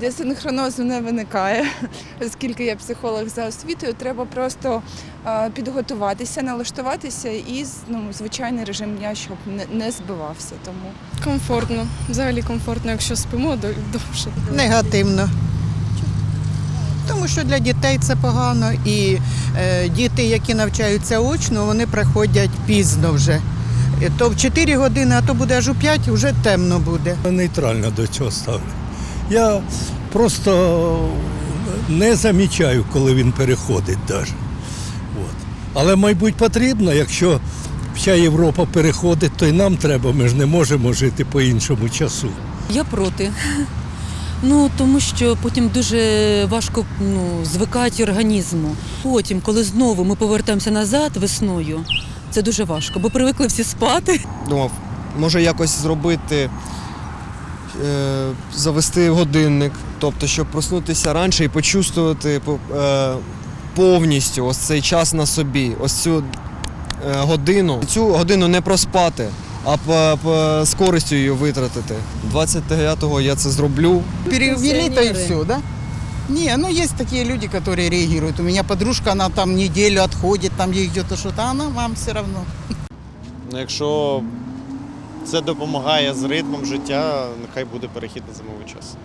Десинхронозу не виникає, оскільки я психолог за освітою. Треба просто підготуватися, налаштуватися і ну, звичайний режим дня, щоб не, збивався. Тому Комфортно. Взагалі комфортно, якщо спимо до- довше. Негативно. Тому що для дітей це погано, і е, діти, які навчаються очно, вони приходять пізно вже. То в 4 години, а то буде аж у 5, вже темно буде. Нейтрально до цього ставлю. Я просто не замічаю, коли він переходить навіть. От. Але, мабуть, потрібно, якщо вся Європа переходить, то й нам треба, ми ж не можемо жити по іншому часу. Я проти. Ну тому що потім дуже важко ну, звикати організму. Потім, коли знову ми повертаємося назад весною, це дуже важко, бо привикли всі спати. думав, може якось зробити, завести годинник, тобто, щоб проснутися раніше і почувствувати е, повністю ось цей час на собі, ось цю е, годину. Цю годину не проспати, а по, по, з користю її витратити. 29-го я це зроблю. Перевели-то и все, да? Не, ну есть такие люди, которые реагируют. У меня подружка, она там неделю отходит, там ей где-то что-то, а вам все равно. Ну, якщо це допомагає з ритмом життя, нехай буде перехід на зимовий час.